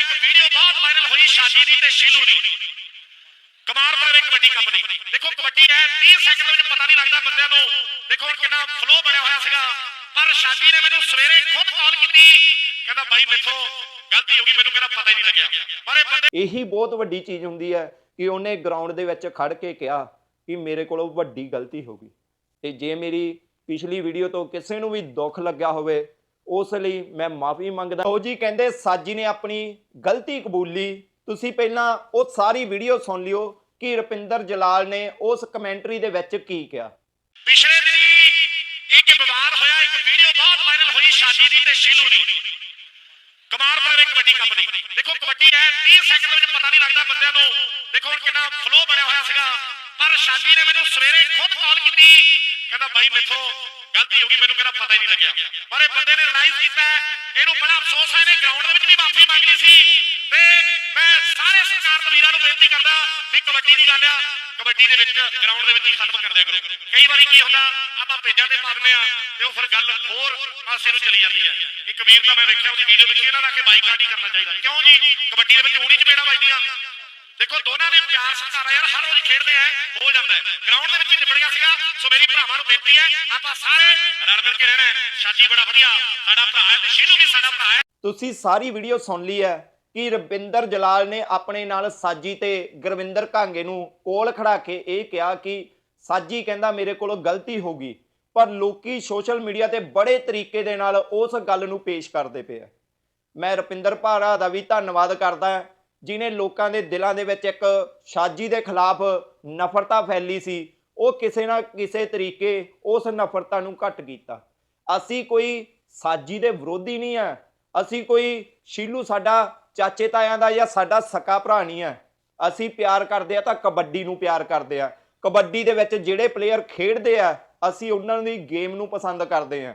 ਇੱਕ ਵੀਡੀਓ ਬਹੁਤ ਵਾਇਰਲ ਹੋਈ ਸ਼ਾਦੀ ਦੀ ਤੇ ਸ਼ੀਲੂ ਦੀ। ਕਮਾਲਪੁਰ ਵਿੱਚ ਕਬੱਡੀ ਕੱਪ ਦੀ ਦੇਖੋ, ਕਬੱਡੀ ਹੈ 30 ਸੈਕਿੰਡ ਵਿੱਚ ਪਤਾ ਨਹੀਂ ਲੱਗਦਾ ਬੰਦਿਆਂ ਨੂੰ। ਦੇਖੋ, ਹੁਣ ਕਿੰਨਾ ਫਲੋ ਬਣਿਆ ਹੋਇਆ ਸੀਗਾ। ਪਰ ਸ਼ਾਦੀ ਨੇ ਮੈਨੂੰ ਸਵੇਰੇ ਖੁਦ ਕਾਲ ਕੀਤੀ। ਕਹਿੰਦਾ, ਬਾਈ, ਮੇਥੋਂ ਗਲਤੀ ਹੋ ਗਈ, ਮੈਨੂੰ ਕਹਿੰਦਾ ਪਤਾ ਹੀ ਨਹੀਂ ਲੱਗਿਆ। ਪਰ ਇਹ ਬੰਦੇ ਇਹੀ ਬਹੁਤ ਵੱਡੀ ਚੀਜ਼ ਹੁੰਦੀ ਹੈ ਕਿ ਉਹਨੇ ਗਰਾਊਂਡ ਦੇ ਵਿੱਚ ਖੜ ਕੇ ਕਿਹਾ ਕਿ ਮੇਰੇ ਕੋਲੋਂ ਵੱਡੀ ਗਲਤੀ ਹੋ ਗਈ। ਤੇ ਜੇ ਮੇਰੀ ਪਿਛਲੀ ਵੀਡੀਓ ਤੋਂ ਕਿਸੇ ਨੂੰ ਵੀ ਦੁੱਖ ਲੱਗਿਆ ਹੋਵੇ ਉਸ ਲਈ ਮੈਂ ਮਾਫੀ ਮੰਗਦਾ। ਉਹ ਜੀ, ਕਹਿੰਦੇ ਸਾਜੀ ਨੇ ਆਪਣੀ ਗਲਤੀ ਕਬੂਲੀ। ਤੁਸੀਂ ਪਹਿਲਾਂ ਉਹ ਸਾਰੀ ਵੀਡੀਓ ਸੁਣ ਲਿਓ ਕਿ ਰੁਪਿੰਦਰ ਜਲਾਲ ਨੇ ਉਸ ਕਮੈਂਟਰੀ ਦੇ ਵਿੱਚ ਕੀ ਕਿਹਾ। ਪਿਛਲੇ ਦਿਨੀ ਇੱਕ ਵਿਵਾਦ ਹੋਇਆ, ਇੱਕ ਵੀਡੀਓ ਬਹੁਤ ਵਾਇਰਲ ਹੋਈ ਸ਼ਾਦੀ ਦੀ ਤੇ ਸ਼ੀਲੂ ਦੀ। ਕਮਾਲਪੁਰ ਵਿੱਚ ਕਬੱਡੀ ਕੱਪ ਦੀ। ਦੇਖੋ, ਕਬੱਡੀ ਹੈ 30 ਸੈਕਿੰਡ ਦੇ ਵਿੱਚ ਪਤਾ ਨਹੀਂ ਲੱਗਦਾ ਬੰਦਿਆਂ ਨੂੰ। ਦੇਖੋ, ਹੁਣ ਕਿੰਨਾ ਫਲੋ ਬਣਿਆ ਹੋਇਆ ਸੀਗਾ। ਪਰ ਸ਼ਾਦੀ ਨੇ ਮੈਨੂੰ ਸਵੇਰੇ ਖੁਦ ਕਾਲ ਕੀਤੀ। ਕਹਿੰਦਾ, ਬਾਈ, ਮੇਥੋਂ ਗਲਤੀ ਹੋ ਗਈ, ਮੈਨੂੰ ਕਹਿੰਦਾ ਪਤਾ ਹੀ ਨਹੀਂ ਲੱਗਿਆ। ਪਰ ਇਹ ਬੰਦੇ ਨੇ ਰਿਅਲਾਈਜ਼ ਕੀਤਾ ਇਹਨੂੰ ਬੜਾ ਅਫਸੋਸ ਹੈ, ਇਹਨੇ ਗਰਾਊਂਡ ਦੇ ਵਿੱਚ ਵੀ ਮਾਫੀ ਮੰਗਣੀ ਸੀ। ਤੇ ਮੈਂ ਸਾਰੇ ਸਰਕਾਰ ਵੀਰਾਂ ਨੂੰ ਬੇਨਤੀ ਕਰਦਾ ਵੀ ਕਬੱਡੀ ਦੀ ਗੱਲ ਆ, ਕਬੱਡੀ ਦੇ ਵਿੱਚ ਗਰਾਊਂਡ ਦੇ ਵਿੱਚ ਹੀ ਖਤਮ ਕਰ ਦਿਆ ਕਰੋ। ਕਈ ਵਾਰੀ ਕੀ ਹੁੰਦਾ, ਆਪਾਂ ਪੇਜਾਂ ਤੇ ਪਾ ਦਿੰਦੇ ਆ, ਤੇ ਉਹ ਫਿਰ ਗੱਲ ਹੋਰ ਪਾਸੇ ਨੂੰ ਚਲੀ ਜਾਂਦੀ ਹੈ। ਇੱਕ ਵੀਰ ਦਾ ਮੈਂ ਵੇਖਿਆ, ਉਹਦੀ ਵੀਡੀਓ ਵਿੱਚ ਇਹਨਾਂ ਦਾ ਕਿ ਬਾਈਕਾਟ ਹੀ ਕਰਨਾ ਚਾਹੀਦਾ। ਕਿਉਂ ਜੀ? ਕਬੱਡੀ ਦੇ ਵਿੱਚ ਊਣੀ ਚਪੇੜਾਂ ਵੱਜਦੀਆਂ। ਦੇਖੋ, ਦੋਨਾਂ ਨੇ ਪਿਆਰ ਸਤਿਕਾਰ ਯਾਰ, ਹਰ ਰੋਜ਼ ਖੇਡਦੇ ਆ, ਹੋ ਜਾਂਦਾ ਹੈ। ਗਰਾਊਂਡ ਦੇ ਵਿੱਚ ਨਿਬੜ ਗਿਆ ਸੀਗਾ, ਸੋ ਮੇਰੀ ਭਰਾਵਾਂ ਨੂੰ ਬੇਨਤੀ ਹੈ, ਆਪਾਂ ਸਾਰੇ ਰਲ ਮਿਲ ਕੇ ਰਹਿਣਾ ਸ਼ਾਜੀ ਬੜਾ ਵਧੀਆ, ਸਾਡਾ ਭਰਾ ਹੈ ਤੇ ਸ਼ੀਨੂ ਵੀ ਸਾਡਾ ਭਰਾ ਹੈ। ਤੁਸੀਂ ਸਾਰੀ ਵੀਡੀਓ ਸੁਣ ਲਈ ਹੈ ਕਿ ਰਵਿੰਦਰ ਜਲਾਲ ਨੇ ਆਪਣੇ ਨਾਲ ਸਾਜੀ ਤੇ ਗੁਰਵਿੰਦਰ ਕਾਂਗੇ ਨੂੰ ਕੋਲ ਖੜਾ ਕੇ ਇਹ ਕਿਹਾ ਕਿ ਸਾਜੀ ਕਹਿੰਦਾ ਮੇਰੇ ਕੋਲੋਂ ਗਲਤੀ ਹੋ ਗਈ, ਪਰ ਲੋਕੀ ਸੋਸ਼ਲ ਮੀਡੀਆ ਤੇ ਬੜੇ ਤਰੀਕੇ ਦੇ ਨਾਲ ਉਸ ਗੱਲ ਨੂੰ ਪੇਸ਼ ਕਰਦੇ ਪਏ ਆ। ਮੈਂ ਰੁਪਿੰਦਰ ਭਾਰਾ ਦਾ ਵੀ ਧੰਨਵਾਦ ਕਰਦਾ ਜਿਨੇ ਲੋਕਾਂ ਦੇ ਦਿਲਾਂ ਦੇ ਵਿੱਚ ਇੱਕ ਸਾਜੀ ਦੇ ਖਿਲਾਫ ਨਫ਼ਰਤਾ ਫੈਲੀ ਸੀ, ਉਹ ਕਿਸੇ ਨਾ ਕਿਸੇ ਤਰੀਕੇ ਉਸ ਨਫ਼ਰਤਾ ਨੂੰ ਘਟ ਕੀਤਾ। ਅਸੀਂ ਕੋਈ ਸਾਜੀ ਦੇ ਵਿਰੋਧੀ ਨਹੀਂ ਆ। ਅਸੀਂ ਕੋਈ ਸ਼ੀਲੂ ਸਾਡਾ ਚਾਚੇ ਤਾਇਆਂ ਦਾ ਜਾਂ ਸਾਡਾ ਸਕਾ ਭਰਾ ਨਹੀਂ ਆ। ਅਸੀਂ ਪਿਆਰ ਕਰਦੇ ਆ ਤਾਂ ਕਬੱਡੀ ਨੂੰ ਪਿਆਰ ਕਰਦੇ ਆ। ਕਬੱਡੀ ਦੇ ਵਿੱਚ ਜਿਹੜੇ ਪਲੇਅਰ ਖੇਡਦੇ ਆ, ਅਸੀਂ ਉਹਨਾਂ ਦੀ ਗੇਮ ਨੂੰ ਪਸੰਦ ਕਰਦੇ ਆ।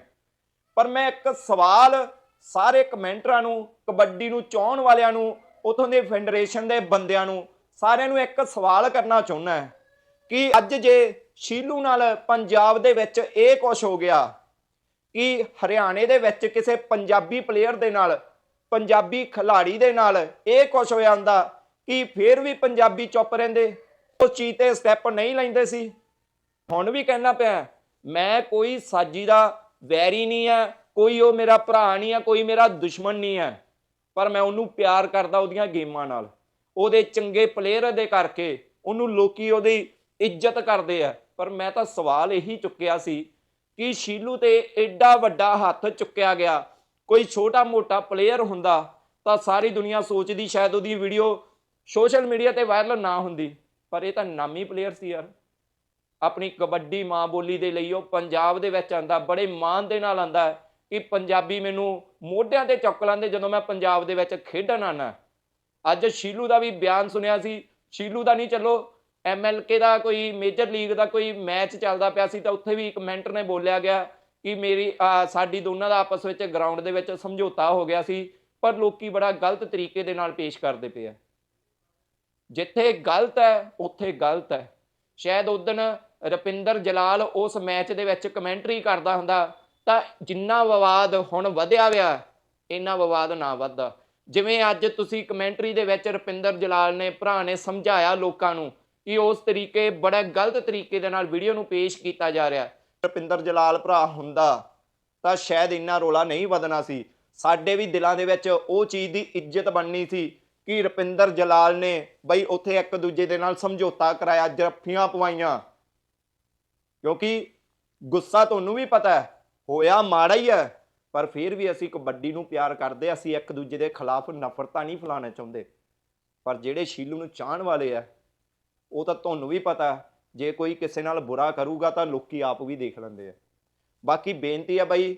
ਪਰ ਮੈਂ ਇੱਕ ਸਵਾਲ ਸਾਰੇ ਕਮੈਂਟਰਾਂ ਨੂੰ, ਕਬੱਡੀ ਨੂੰ ਚਾਹਣ ਵਾਲਿਆਂ ਨੂੰ ਉਥੋਂ ਦੇ ਫੈਡਰੇਸ਼ਨ ਦੇ ਬੰਦਿਆਂ ਨੂੰ ਸਾਰਿਆਂ ਨੂੰ ਇੱਕ ਸਵਾਲ ਕਰਨਾ ਚਾਹੁੰਦਾ ਹੈ ਕਿ ਅੱਜ ਜੇ ਸ਼ੀਲੂ ਨਾਲ ਪੰਜਾਬ ਦੇ ਵਿੱਚ ਇਹ ਕੁਝ ਹੋ ਗਿਆ, ਕਿ ਹਰਿਆਣੇ ਦੇ ਵਿੱਚ ਕਿਸੇ ਪੰਜਾਬੀ ਪਲੇਅਰ ਦੇ ਨਾਲ, ਪੰਜਾਬੀ ਖਿਲਾੜੀ ਦੇ ਨਾਲ ਇਹ ਕੁਝ ਹੋ ਜਾਂਦਾ ਕਿ ਫੇਰ ਵੀ ਪੰਜਾਬੀ ਚੁੱਪ ਰਹਿੰਦੇ ਉਹ ਚੀਜ਼ ਤੇ ਸਟੈਪ ਨਹੀਂ ਲੈਂਦੇ ਸੀ? ਹੁਣ ਵੀ ਕਹਿਣਾ ਪਿਆ ਮੈਂ ਕੋਈ ਸਾਜੀ ਦਾ ਵੈਰੀ ਨਹੀਂ ਆ ਕੋਈ ਉਹ ਮੇਰਾ ਭਰਾ ਨਹੀਂ ਆ ਕੋਈ ਮੇਰਾ ਦੁਸ਼ਮਣ ਨਹੀਂ ਆ ਪਰ ਮੈਂ ਉਹਨੂੰ ਪਿਆਰ ਕਰਦਾ ਉਹਦੀਆਂ ਗੇਮਾਂ ਨਾਲ। ਉਹਦੇ ਚੰਗੇ ਪਲੇਅਰ ਦੇ ਕਰਕੇ ਉਹਨੂੰ ਲੋਕੀ ਉਹਦੀ ਇੱਜ਼ਤ ਕਰਦੇ ਆ। ਪਰ ਮੈਂ ਤਾਂ ਸਵਾਲ ਇਹੀ ਚੁੱਕਿਆ ਸੀ ਕਿ ਸ਼ੀਲੂ ਤੇ ਐਡਾ ਵੱਡਾ ਹੱਥ ਚੁੱਕਿਆ ਗਿਆ। ਕੋਈ ਛੋਟਾ ਮੋਟਾ ਪਲੇਅਰ ਹੁੰਦਾ ਤਾਂ ਸਾਰੀ ਦੁਨੀਆ ਸੋਚਦੀ ਸ਼ਾਇਦ ਉਹਦੀ ਵੀਡੀਓ ਸੋਸ਼ਲ ਮੀਡੀਆ ਤੇ ਵਾਇਰਲ ਨਾ ਹੁੰਦੀ। ਪਰ ਇਹ ਤਾਂ ਨਾਮੀ ਪਲੇਅਰ ਸੀ ਯਾਰ। ਆਪਣੀ ਕਬੱਡੀ ਮਾਂ ਬੋਲੀ ਦੇ ਲਈ ਉਹ ਪੰਜਾਬ ਦੇ ਵਿੱਚ ਆਂਦਾ ਬੜੇ ਮਾਣ ਦੇ ਨਾਲ ਆਂਦਾ ਕਿ ਪੰਜਾਬੀ ਮੈਨੂੰ ਮੋਢਿਆਂ ਤੇ ਚੁੱਕ ਲੈਂਦੇ ਜਦੋਂ ਮੈਂ ਪੰਜਾਬ ਦੇ ਵਿੱਚ ਖੇਡਣ ਆਣਾ ਅੱਜ ਸ਼ੀਲੂ ਦਾ ਵੀ ਬਿਆਨ ਸੁਣਿਆ ਸੀ। ਸ਼ੀਲੂ ਦਾ ਨਹੀਂ, ਚੱਲੋ ਐਮਐਲਕੇ ਦਾ ਕੋਈ ਮੇਜਰ ਲੀਗ ਦਾ ਕੋਈ ਮੈਚ ਚੱਲਦਾ ਪਿਆ ਸੀ ਤਾਂ ਉੱਥੇ ਵੀ ਇੱਕ ਮੈਂਟਰ ਨੇ ਬੋਲਿਆ ਗਿਆ ਕਿ ਮੇਰੀ ਸਾਡੀ ਦੋਨਾਂ ਦਾ ਆਪਸ ਵਿੱਚ ਗਰਾਊਂਡ ਦੇ ਵਿੱਚ ਸਮਝੌਤਾ ਹੋ ਗਿਆ ਸੀ, ਪਰ ਲੋਕੀ ਬੜਾ ਗਲਤ ਤਰੀਕੇ ਦੇ ਨਾਲ ਪੇਸ਼ ਕਰਦੇ ਪਏ ਆ। ਜਿੱਥੇ ਗਲਤ ਹੈ, ਉੱਥੇ ਗਲਤ ਹੈ। ਸ਼ਾਇਦ ਉਦਣ ਰਪਿੰਦਰ ਜਲਾਲ ਉਸ ਮੈਚ ਦੇ ਵਿੱਚ ਕਮੈਂਟਰੀ ਕਰਦਾ ਹੁੰਦਾ ਤਾਂ ਜਿੰਨਾ ਵਿਵਾਦ ਹੁਣ ਵਧਿਆ ਵਿਆ, ਇੰਨਾ ਵਿਵਾਦ ਨਾ ਵੱਧਦਾ। ਜਿਵੇਂ ਅੱਜ ਤੁਸੀਂ ਕਮੈਂਟਰੀ ਦੇ ਵਿੱਚ ਰਪਿੰਦਰ ਜਲਾਲ ਨੇ, ਭਰਾ ਨੇ ਸਮਝਾਇਆ ਲੋਕਾਂ ਨੂੰ ਕਿ ਉਸ ਤਰੀਕੇ, ਬੜਾ ਗਲਤ ਤਰੀਕੇ ਦੇ ਨਾਲ ਵੀਡੀਓ ਨੂੰ ਪੇਸ਼ ਕੀਤਾ ਜਾ ਰਿਹਾ। ਰਪਿੰਦਰ ਜਲਾਲ ਭਰਾ ਹੁੰਦਾ ਤਾਂ ਸ਼ਾਇਦ ਇੰਨਾ ਰੋਲਾ ਨਹੀਂ ਵਧਣਾ ਸੀ। ਸਾਡੇ ਵੀ ਦਿਲਾਂ ਦੇ ਵਿੱਚ ਉਹ ਚੀਜ਼ ਦੀ ਇੱਜ਼ਤ ਬਣਨੀ ਸੀ ਕਿ ਰਪਿੰਦਰ ਜਲਾਲ ਨੇ ਬਈ ਉੱਥੇ ਇੱਕ ਦੂਜੇ ਦੇ ਨਾਲ ਸਮਝੌਤਾ ਕਰਾਇਆ ਜਰਫੀਆਂ ਪਵਾਈਆਂ। ਕਿਉਂਕਿ ਗੁੱਸਾ ਤੁਹਾਨੂੰ ਵੀ ਪਤਾ ਹੈ ਹੋਇਆ ਮਾੜਾ ਹੀ ਹੈ, ਪਰ ਫਿਰ ਵੀ ਅਸੀਂ ਕਬੱਡੀ ਨੂੰ ਪਿਆਰ ਕਰਦੇ ਅਸੀਂ ਇੱਕ ਦੂਜੇ ਦੇ ਖਿਲਾਫ ਨਫ਼ਰਤਾਂ ਨਹੀਂ ਫੈਲਾਉਣਾ ਚਾਹੁੰਦੇ। ਪਰ ਜਿਹੜੇ ਸ਼ੀਲੂ ਨੂੰ ਚਾਹਣ ਵਾਲੇ ਆ, ਉਹ ਤਾਂ ਤੁਹਾਨੂੰ ਵੀ ਪਤਾ, ਜੇ ਕੋਈ ਕਿਸੇ ਨਾਲ ਬੁਰਾ ਕਰੂਗਾ ਤਾਂ ਲੋਕੀ ਆਪ ਵੀ ਦੇਖ ਲੈਂਦੇ ਆ। ਬਾਕੀ ਬੇਨਤੀ ਆ ਬਾਈ,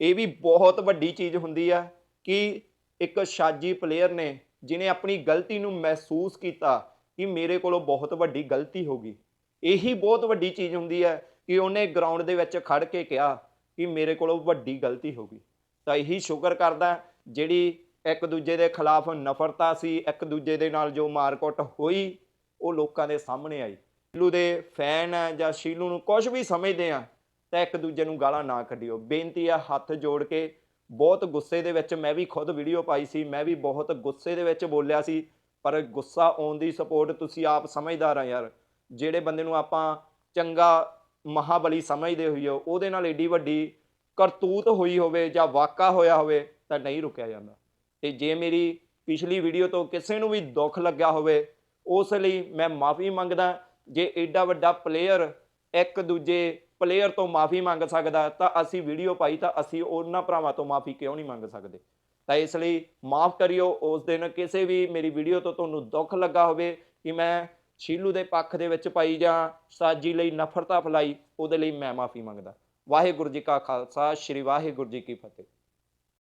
ਇਹ ਵੀ ਬਹੁਤ ਵੱਡੀ ਚੀਜ਼ ਹੁੰਦੀ ਆ ਕਿ ਇੱਕ ਸ਼ਾਜੀ ਪਲੇਅਰ ਨੇ ਜਿਨੇ ਆਪਣੀ ਗਲਤੀ ਨੂੰ ਮਹਿਸੂਸ ਕੀਤਾ ਕਿ ਮੇਰੇ ਕੋਲੋਂ ਬਹੁਤ ਵੱਡੀ ਗਲਤੀ ਹੋ ਗਈ, ਇਹੀ ਬਹੁਤ ਵੱਡੀ ਚੀਜ਼ ਹੁੰਦੀ ਹੈ ਕਿ ਉਹਨੇ ਗਰਾਊਂਡ ਦੇ ਵਿੱਚ ਖੜ ਕੇ ਕਿਹਾ ਕਿ ਮੇਰੇ ਕੋਲੋਂ ਵੱਡੀ ਗਲਤੀ ਹੋ ਗਈ। ਤਾਂ ਇਹੀ ਸ਼ੁਕਰ ਕਰਦਾ ਜਿਹੜੀ ਇੱਕ ਦੂਜੇ ਦੇ ਖਿਲਾਫ ਨਫ਼ਰਤਾ ਸੀ, ਇੱਕ ਦੂਜੇ ਦੇ ਨਾਲ ਜੋ ਮਾਰਕੁੱਟ ਹੋਈ, ਉਹ ਲੋਕਾਂ ਦੇ ਸਾਹਮਣੇ ਆਈ। ਸ਼ੀਲੂ ਦੇ ਫੈਨ ਆ ਜਾਂ ਸ਼ੀਲੂ ਨੂੰ ਕੁਝ ਵੀ ਸਮਝਦੇ ਆ, ਤਾਂ ਇੱਕ ਦੂਜੇ ਨੂੰ ਗਾਲਾਂ ਨਾ ਕੱਢਿਓ। ਬੇਨਤੀ ਆ ਹੱਥ ਜੋੜ ਕੇ, ਬਹੁਤ ਗੁੱਸੇ ਦੇ ਵਿੱਚ ਮੈਂ ਵੀ ਖੁਦ ਵੀਡੀਓ ਪਾਈ ਸੀ, ਮੈਂ ਵੀ ਬਹੁਤ ਗੁੱਸੇ ਦੇ ਵਿੱਚ ਬੋਲਿਆ ਸੀ, ਪਰ ਗੁੱਸਾ ਆਉਣ ਦੀ ਸਪੋਰਟ ਤੁਸੀਂ ਆਪ ਸਮਝਦਾਰ ਆ ਯਾਰ। ਜਿਹੜੇ ਬੰਦੇ ਨੂੰ ਆਪਾਂ ਚੰਗਾ ਮਹਾਬਲੀ ਸਮਝਦੇ ਹੋਈਓ ਉਹਦੇ ਨਾਲ ਏਡੀ ਵੱਡੀ ਕਰਤੂਤ ਹੋਈ ਹੋਵੇ ਜਾਂ ਵਾਕਾ ਹੋਇਆ ਹੋਵੇ ਤਾਂ ਨਹੀਂ ਰੁਕਿਆ ਜਾਂਦਾ। ਤੇ ਜੇ ਮੇਰੀ ਪਿਛਲੀ ਵੀਡੀਓ ਤੋਂ ਕਿਸੇ ਨੂੰ ਵੀ ਦੁੱਖ ਲੱਗਿਆ ਹੋਵੇ, ਉਸ ਲਈ ਮੈਂ ਮਾਫੀ ਮੰਗਦਾ। ਜੇ ਏਡਾ ਵੱਡਾ ਪਲੇਅਰ ਇੱਕ ਦੂਜੇ ਪਲੇਅਰ ਤੋਂ ਮਾਫੀ ਮੰਗ ਸਕਦਾ, ਤਾਂ ਅਸੀਂ ਵੀਡੀਓ ਪਾਈ ਤਾਂ ਅਸੀਂ ਉਹਨਾਂ ਭਰਾਵਾਂ ਤੋਂ ਮਾਫੀ ਕਿਉਂ ਨਹੀਂ ਮੰਗ ਸਕਦੇ? ਤਾਂ ਇਸ ਲਈ ਮਾਫ ਕਰਿਓ। ਉਸ ਦਿਨ ਕਿਸੇ ਵੀ ਮੇਰੀ ਵੀਡੀਓ ਤੋਂ ਤੁਹਾਨੂੰ ਦੁੱਖ ਲੱਗਾ ਹੋਵੇ ਕਿ ਮੈਂ ਸ਼ੀਲੂ ਦੇ ਪੱਖ ਦੇ ਵਿੱਚ ਪਾਈ ਜਾਂ ਸਾਜੀ ਲਈ ਨਫ਼ਰਤਾ ਫੈਲਾਈ, ਉਹਦੇ ਲਈ ਮੈਂ ਮਾਫੀ ਮੰਗਦਾ। ਵਾਹਿਗੁਰੂ ਜੀ ਕਾ ਖਾਲਸਾ, ਸ੍ਰੀ ਵਾਹਿਗੁਰੂ ਜੀ ਕੀ ਫਤਿਹ।